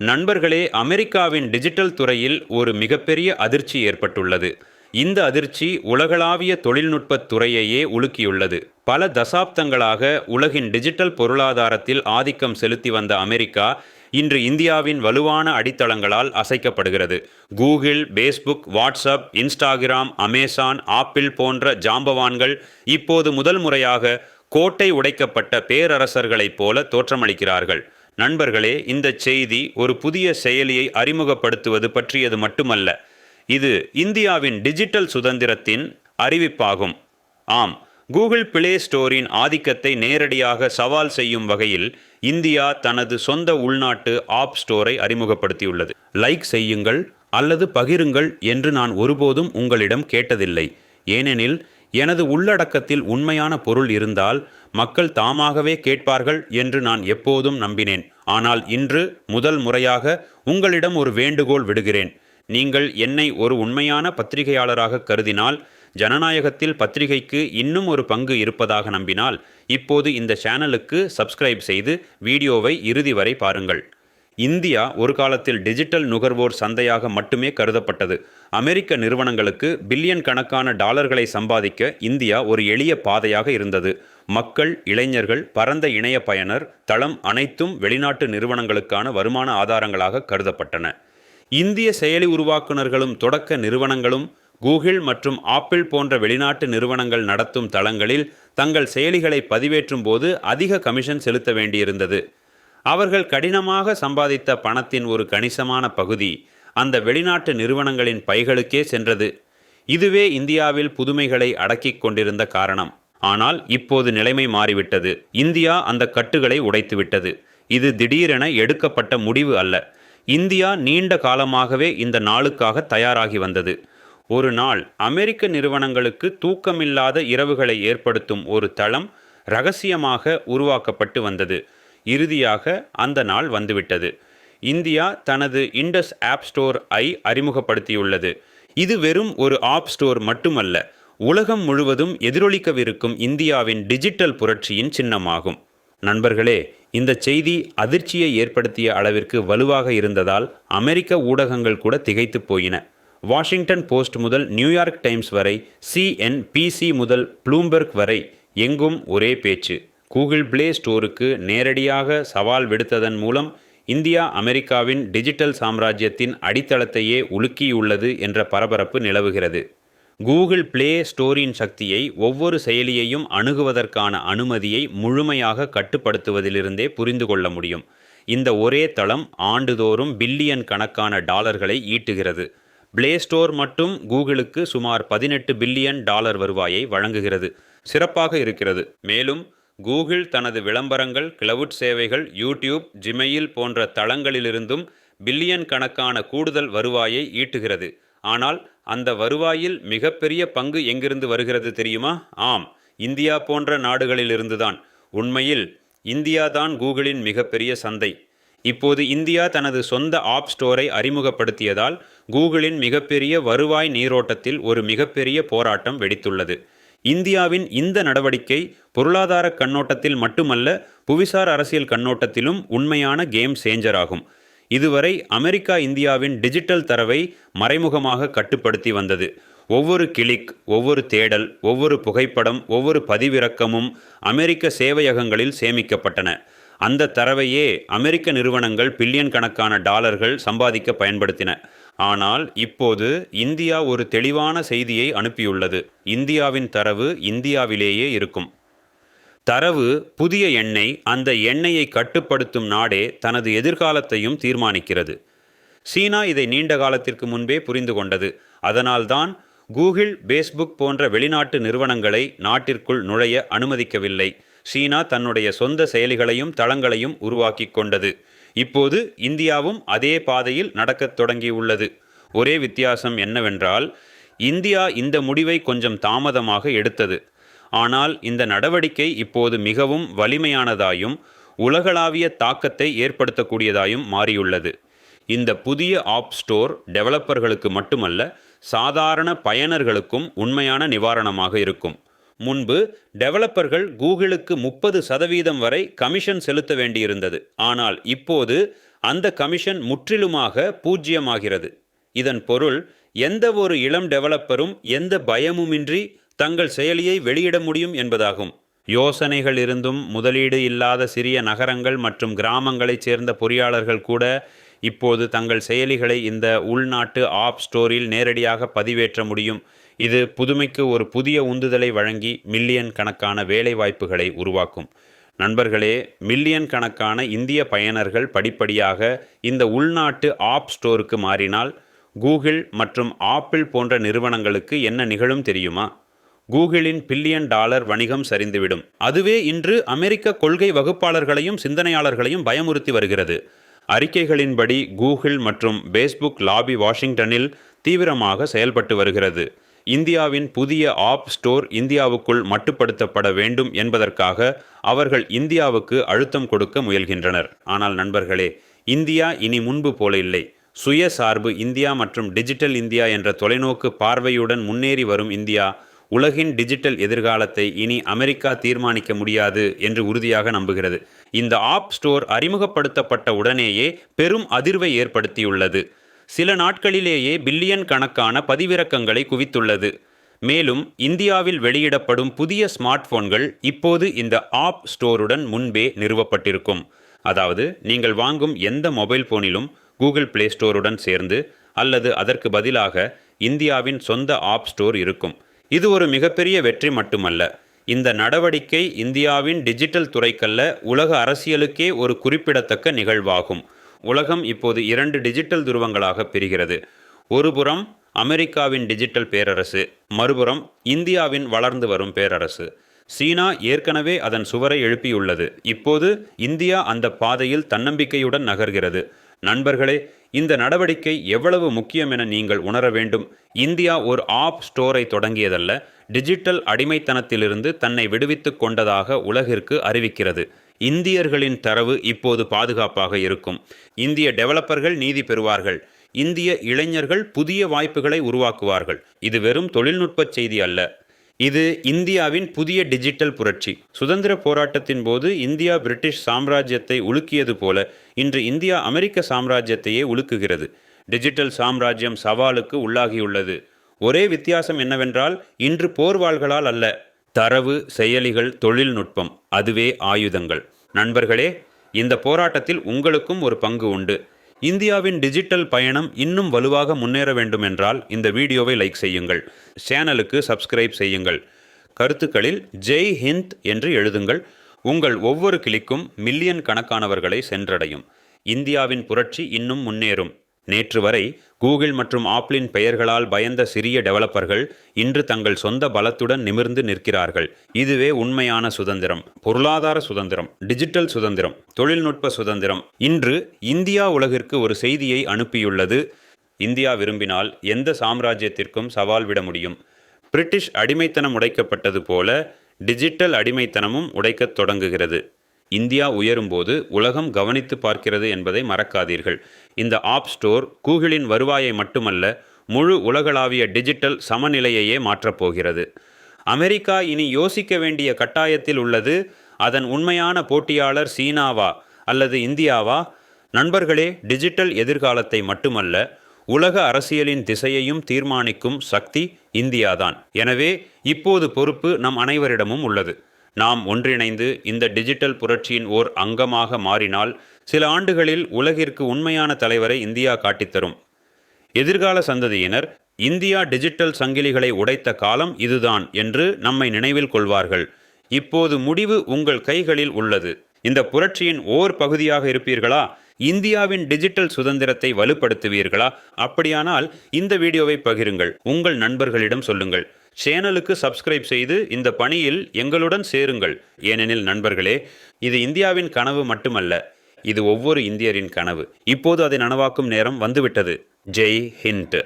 நண்பர்களே அமெரிக்காவின் டிஜிட்டல் துறையில் ஒரு மிகப்பெரிய அதிர்ச்சி ஏற்பட்டுள்ளது. இந்த அதிர்ச்சி உலகளாவிய தொழில்நுட்பத் துறையையே உலுக்கியுள்ளது. பல தசாப்தங்களாக உலகின் டிஜிட்டல் பொருளாதாரத்தில் ஆதிக்கம் செலுத்தி வந்த அமெரிக்கா இன்று இந்தியாவின் வலுவான அடித்தளங்களால் அசைக்கப்படுகிறது. Google Facebook WhatsApp Instagram Amazon Apple போன்ற ஜாம்பவான்கள் இப்போது முதல் முறையாக கோட்டை உடைக்கப்பட்ட பேரரசர்களைப் போல தோற்றமளிக்கிறார்கள். நண்பர்களே இந்த செய்தி ஒரு புதிய செயலியை அறிமுகப்படுத்துவது பற்றியது மட்டுமல்ல. இது இந்தியாவின் டிஜிட்டல் சுதந்திரத்தின் அறிவிப்பாகும். ஆம் கூகுள் பிளே ஸ்டோரின் ஆதிக்கத்தை நேரடியாக சவால் செய்யும் வகையில் இந்தியா தனது சொந்த உள்நாட்டு ஆப் ஸ்டோரை அறிமுகப்படுத்தியுள்ளது. லைக் செய்யுங்கள் அல்லது பகிருங்கள் என்று நான் ஒருபோதும் உங்களிடம் கேட்டதில்லை. ஏனெனில் எனது உள்ளடக்கத்தில் உண்மையான பொருள் இருந்தால் மக்கள் தாமாகவே கேட்பார்கள் என்று நான் எப்போதும் நம்பினேன். ஆனால் இன்று முதல் முறையாக உங்களிடம் ஒரு வேண்டுகோள் விடுகிறேன். நீங்கள் என்னை ஒரு உண்மையான பத்திரிகையாளராக கருதினால் ஜனநாயகத்தில் பத்திரிகைக்கு இன்னும் ஒரு பங்கு இருப்பதாக நம்பினால் இப்போது இந்த சேனலுக்கு சப்ஸ்கிரைப் செய்து வீடியோவை இறுதி வரை பாருங்கள். இந்தியா ஒரு காலத்தில் டிஜிட்டல் நுகர்வோர் சந்தையாக மட்டுமே கருதப்பட்டது. அமெரிக்க நிறுவனங்களுக்கு பில்லியன் கணக்கான டாலர்களை சம்பாதிக்க இந்தியா ஒரு எளிய பாதையாக இருந்தது. மக்கள் இளைஞர்கள் பரந்த இணைய பயனர் தளம் அனைத்தும் வெளிநாட்டு நிறுவனங்களுக்கான வருமான ஆதாரங்களாக கருதப்பட்டன. இந்திய செயலி உருவாக்குநர்களும் தொடக்க நிறுவனங்களும் கூகுள் மற்றும் ஆப்பிள் போன்ற வெளிநாட்டு நிறுவனங்கள் நடத்தும் தளங்களில் தங்கள் செயலிகளை பதிவேற்றும் போது அதிக கமிஷன் செலுத்த வேண்டியிருந்தது. அவர்கள் கடினமாக சம்பாதித்த பணத்தின் ஒரு கணிசமான பகுதி அந்த வெளிநாட்டு நிறுவனங்களின் பைகளுக்கே சென்றது. இதுவே இந்தியாவில் புதுமைகளை அடக்கிக் கொண்டிருந்த காரணம். ஆனால் இப்போது நிலைமை மாறிவிட்டது. இந்தியா அந்த கட்டுகளை உடைத்துவிட்டது. இது திடீரென எடுக்கப்பட்ட முடிவு அல்ல. இந்தியா நீண்ட காலமாகவே இந்த நாளுக்காக தயாராகி வந்தது. ஒரு நாள் அமெரிக்க நிறுவனங்களுக்கு தூக்கமில்லாத இரவுகளை ஏற்படுத்தும் ஒரு தளம் ரகசியமாக உருவாக்கப்பட்டு வந்தது. இறுதியாக அந்த நாள் வந்துவிட்டது. இந்தியா தனது இண்டஸ் ஆப் ஸ்டோர் ஐ அறிமுகப்படுத்தியுள்ளது. இது வெறும் ஒரு ஆப் ஸ்டோர் மட்டுமல்ல உலகம் முழுவதும் எதிரொலிக்கவிருக்கும் இந்தியாவின் டிஜிட்டல் புரட்சியின் சின்னமாகும். நண்பர்களே இந்த செய்தி அதிர்ச்சியை ஏற்படுத்திய அளவிற்கு வலுவாக இருந்ததால் அமெரிக்க ஊடகங்கள் கூட திகைத்து போயின. வாஷிங்டன் போஸ்ட் முதல் நியூயார்க் டைம்ஸ் வரை சிஎன்பிசி முதல் ப்ளூம்பெர்க் வரை எங்கும் ஒரே பேச்சு. கூகுள் பிளே ஸ்டோருக்கு நேரடியாக சவால் விடுத்ததன் மூலம் இந்தியா அமெரிக்காவின் டிஜிட்டல் சாம்ராஜ்யத்தின் அடித்தளத்தையே உலுக்கியுள்ளது என்ற பரபரப்பு நிலவுகிறது. கூகுள் பிளே ஸ்டோரின் சக்தியை ஒவ்வொரு செயலியையும் அணுகுவதற்கான அனுமதியை முழுமையாக கட்டுப்படுத்துவதிலிருந்தே புரிந்து கொள்ள முடியும். இந்த ஒரே தளம் ஆண்டுதோறும் பில்லியன் கணக்கான டாலர்களை ஈட்டுகிறது. பிளே ஸ்டோர் மட்டும் கூகுளுக்கு சுமார் பதினெட்டு பில்லியன் டாலர் வருவாயை வழங்குகிறது. சிறப்பாக இருக்கிறது. மேலும் கூகுள் தனது விளம்பரங்கள் கிளவுட் சேவைகள் யூடியூப் ஜிமெயில் போன்ற தளங்களிலிருந்தும் பில்லியன் கணக்கான கூடுதல் வருவாயை ஈட்டுகிறது. ஆனால் அந்த வருவாயில் மிகப்பெரிய பங்கு எங்கிருந்து வருகிறது தெரியுமா? ஆம் இந்தியா போன்ற நாடுகளிலிருந்துதான். உண்மையில் இந்தியா தான் கூகுளின் மிகப்பெரிய சந்தை. இப்போது இந்தியா தனது சொந்த ஆப் ஸ்டோரை அறிமுகப்படுத்தியதால் கூகுளின் மிகப்பெரிய வருவாய் நீரோட்டத்தில் ஒரு மிகப்பெரிய போராட்டம் வெடித்துள்ளது. இந்தியாவின் இந்த நடவடிக்கை பொருளாதார கண்ணோட்டத்தில் மட்டுமல்ல புவிசார் அரசியல் கண்ணோட்டத்திலும் உண்மையான கேம் சேஞ்சர் ஆகும். இதுவரை அமெரிக்கா இந்தியாவின் டிஜிட்டல் தரவை மறைமுகமாக கட்டுப்படுத்தி வந்தது. ஒவ்வொரு கிளிக் ஒவ்வொரு தேடல் ஒவ்வொரு புகைப்படம் ஒவ்வொரு பதிவிறக்கமும் அமெரிக்க சேவையகங்களில் சேமிக்கப்பட்டன. அந்த தரவையே அமெரிக்க நிறுவனங்கள் பில்லியன் கணக்கான டாலர்கள் சம்பாதிக்க பயன்படுத்தின. ஆனால் இப்போது இந்தியா ஒரு தெளிவான செய்தியை அனுப்பியுள்ளது. இந்தியாவின் தரவு இந்தியாவிலேயே இருக்கும். தரவு புதிய எண்ணெய் அந்த எண்ணெயை கட்டுப்படுத்தும் நாடே தனது எதிர்காலத்தையும் தீர்மானிக்கிறது. சீனா இதை நீண்ட காலத்திற்கு முன்பே புரிந்து கொண்டது. அதனால்தான் கூகுள் பேஸ்புக் போன்ற வெளிநாட்டு நிறுவனங்களை நாட்டிற்குள் நுழைய அனுமதிக்கவில்லை. சீனா தன்னுடைய சொந்த செயலிகளையும் தளங்களையும் உருவாக்கி கொண்டது. இப்போது இந்தியாவும் அதே பாதையில் நடக்கத் தொடங்கியுள்ளது. ஒரே வித்தியாசம் என்னவென்றால் இந்தியா இந்த முடிவை கொஞ்சம் தாமதமாக எடுத்தது. ஆனால் இந்த நடவடிக்கை இப்போது மிகவும் வலிமையானதாயும் உலகளாவிய தாக்கத்தை ஏற்படுத்தக்கூடியதாயும் மாறியுள்ளது. இந்த புதிய ஆப் ஸ்டோர் டெவலப்பர்களுக்கு மட்டுமல்ல சாதாரண பயனர்களுக்கும் உண்மையான நிவாரணமாக இருக்கும். முன்பு டெவலப்பர்கள் கூகுளுக்கு முப்பது சதவீதம் வரை கமிஷன் செலுத்த வேண்டியிருந்தது. ஆனால் இப்போது அந்த கமிஷன் முற்றிலுமாக பூஜ்ஜியமாகிறது இதன் பொருள் எந்த ஒரு இளம் டெவலப்பரும் எந்த பயமுமின்றி தங்கள் செயலியை வெளியிட முடியும் என்பதாகும். யோசனைகள் இருந்தும் முதலீடு இல்லாத சிறிய நகரங்கள் மற்றும் கிராமங்களைச் சேர்ந்த பொறியாளர்கள் கூட இப்போது தங்கள் செயலிகளை இந்த உள்நாட்டு ஆப் ஸ்டோரில் நேரடியாக பதிவேற்ற முடியும். இது புதுமைக்கு ஒரு புதிய உந்துதலை வழங்கி மில்லியன் கணக்கான வேலைவாய்ப்புகளை உருவாக்கும். நண்பர்களே மில்லியன் கணக்கான இந்திய பயனர்கள் படிப்படியாக இந்த உள்நாட்டு ஆப் ஸ்டோருக்கு மாறினால் கூகுள் மற்றும் ஆப்பிள் போன்ற நிறுவனங்களுக்கு என்ன நிகழும் தெரியுமா? கூகுளின் பில்லியன் டாலர் வணிகம் சரிந்துவிடும். அதுவே இன்று அமெரிக்க கொள்கை வகுப்பாளர்களையும் சிந்தனையாளர்களையும் பயமுறுத்தி வருகிறது. அறிக்கைகளின்படி கூகுள் மற்றும் பேஸ்புக் லாபி வாஷிங்டனில் தீவிரமாக செயல்பட்டு வருகிறது. இந்தியாவின் புதிய ஆப் ஸ்டோர் இந்தியாவுக்குள் மட்டுப்படுத்தப்பட வேண்டும் என்பதற்காக அவர்கள் இந்தியாவுக்கு அழுத்தம் கொடுக்க முயல்கின்றனர். ஆனால் நண்பர்களே இந்தியா இனி முன்பு போல இல்லை. சுயசார்பு இந்தியா மற்றும் டிஜிட்டல் இந்தியா என்ற தொலைநோக்கு பார்வையுடன் முன்னேறி வரும் இந்தியா உலகின் டிஜிட்டல் எதிர்காலத்தை இனி அமெரிக்கா தீர்மானிக்க முடியாது என்று உறுதியாக நம்புகிறது. இந்த ஆப் ஸ்டோர் அறிமுகப்படுத்தப்பட்ட உடனேயே பெரும் அதிர்வை ஏற்படுத்தியுள்ளது. சில நாட்களிலேயே பில்லியன் கணக்கான பதிவிறக்கங்களை குவித்துள்ளது. மேலும் இந்தியாவில் வெளியிடப்படும் புதிய ஸ்மார்ட் போன்கள் இப்போது இந்த ஆப் ஸ்டோருடன் முன்பே நிறுவப்பட்டிருக்கும். அதாவது நீங்கள் வாங்கும் எந்த மொபைல் போனிலும் கூகுள் பிளே ஸ்டோருடன் சேர்ந்து அல்லது அதற்கு பதிலாக இந்தியாவின் சொந்த ஆப் ஸ்டோர் இருக்கும். இது ஒரு மிகப்பெரிய வெற்றி மட்டுமல்ல. இந்த நடவடிக்கை இந்தியாவின் டிஜிட்டல் துறைக்கல்ல உலக அரசியலுக்கே ஒரு குறிப்பிடத்தக்க நிகழ்வாகும். உலகம் இப்போது இரண்டு டிஜிட்டல் துருவங்களாக பிரிகிறது. ஒருபுறம் அமெரிக்காவின் டிஜிட்டல் பேரரசு மறுபுறம் இந்தியாவின் வளர்ந்து வரும் பேரரசு. சீனா ஏற்கனவே அதன் சுவரை எழுப்பியுள்ளது. இப்போது இந்தியா அந்த பாதையில் தன்னம்பிக்கையுடன் நகர்கிறது. நண்பர்களே இந்த நடவடிக்கை எவ்வளவு முக்கியம் என நீங்கள் உணர வேண்டும். இந்தியா ஒரு ஆப் ஸ்டோரை தொடங்கியதல்ல டிஜிட்டல் அடிமைத்தனத்திலிருந்து தன்னை விடுவித்துக் கொண்டதாக உலகிற்கு அறிவிக்கிறது. இந்தியர்களின் தரவு இப்போது பாதுகாப்பாக இருக்கும். இந்திய டெவலப்பர்கள் நீதி பெறுவார்கள். இந்திய இளைஞர்கள் புதிய வாய்ப்புகளை உருவாக்குவார்கள். இது வெறும் தொழில்நுட்ப செய்தி அல்ல. இது இந்தியாவின் புதிய டிஜிட்டல் புரட்சி. சுதந்திர போராட்டத்தின் போது இந்தியா பிரிட்டிஷ் சாம்ராஜ்யத்தை உலுக்கியது போல இன்று இந்தியா அமெரிக்க சாம்ராஜ்யத்தையே உலுக்குகிறது. டிஜிட்டல் சாம்ராஜ்யம் சவாலுக்கு உள்ளாகியுள்ளது. ஒரே வித்தியாசம் என்னவென்றால் இன்று போர்வாள்களால் அல்ல. தரவு செயலிகள் தொழில்நுட்பம் அதுவே ஆயுதங்கள். நண்பர்களே இந்த போராட்டத்தில் உங்களுக்கும் ஒரு பங்கு உண்டு. இந்தியாவின் டிஜிட்டல் பயணம் இன்னும் வலுவாக முன்னேற வேண்டும் என்றால் இந்த வீடியோவை லைக் செய்யுங்கள். சேனலுக்கு சப்ஸ்கிரைப் செய்யுங்கள். கருத்துக்களில் ஜெய் ஹிந்த் என்று எழுதுங்கள். உங்கள் ஒவ்வொரு கிளிக்கும் மில்லியன் கணக்கானவர்களை சென்றடையும். இந்தியாவின் புரட்சி இன்னும் முன்னேறும். நேற்று வரை கூகுள் மற்றும் ஆப்பிளின் பெயர்களால் பயந்த சிறிய டெவலப்பர்கள் இன்று தங்கள் சொந்த பலத்துடன் நிமிர்ந்து நிற்கிறார்கள். இதுவே உண்மையான சுதந்திரம். பொருளாதார சுதந்திரம். டிஜிட்டல் சுதந்திரம். தொழில்நுட்ப சுதந்திரம். இன்று இந்தியா உலகிற்கு ஒரு செய்தியை அனுப்பியுள்ளது. இந்தியா விரும்பினால் எந்த சாம்ராஜ்யத்திற்கும் சவால் விட முடியும். பிரிட்டிஷ் அடிமைத்தனம் உடைக்கப்பட்டது போல டிஜிட்டல் அடிமைத்தனமும் உடைக்கத் தொடங்குகிறது. இந்தியா உயரும்போது உலகம் கவனித்து பார்க்கிறது என்பதை மறக்காதீர்கள். இந்த ஆப் ஸ்டோர் கூகுளின் வருவாயை மட்டுமல்ல முழு உலகளாவிய டிஜிட்டல் சமநிலையையே மாற்றப்போகிறது. அமெரிக்கா இனி யோசிக்க வேண்டிய கட்டாயத்தில் உள்ளது அதன் உண்மையான போட்டியாளர் சீனாவா அல்லது இந்தியாவா? நண்பர்களே டிஜிட்டல் எதிர்காலத்தை மட்டுமல்ல உலக அரசியலின் திசையையும் தீர்மானிக்கும் சக்தி இந்தியாதான். எனவே இப்போது பொறுப்பு நம் அனைவரிடமும் உள்ளது. நாம் ஒன்றிணைந்து இந்த டிஜிட்டல் புரட்சியின் ஓர் அங்கமாக மாறினால் சில ஆண்டுகளில் உலகிற்கு உண்மையான தலைவரை இந்தியா காட்டித்தரும் எதிர்கால சந்ததியினர் இந்தியா டிஜிட்டல் சங்கிலிகளை உடைத்த காலம் இதுதான் என்று நம்மை நினைவில் கொள்வார்கள். இப்போது முடிவு உங்கள் கைகளில் உள்ளது. இந்த புரட்சியின் ஓர் பகுதியாக இருப்பீர்களா? இந்தியாவின் டிஜிட்டல் சுதந்திரத்தை வலுப்படுத்துவீர்களா? அப்படியானால் இந்த வீடியோவை பகிருங்கள். உங்கள் நண்பர்களிடம் சொல்லுங்கள். சேனலுக்கு சப்ஸ்கிரைப் செய்து இந்த பணியில் எங்களுடன் சேருங்கள். ஏனெனில் நண்பர்களே இது இந்தியாவின் கனவு மட்டுமல்ல இது ஒவ்வொரு இந்தியரின் கனவு. இப்போது அதை நனவாக்கும் நேரம் வந்துவிட்டது. ஜெய் ஹிண்ட்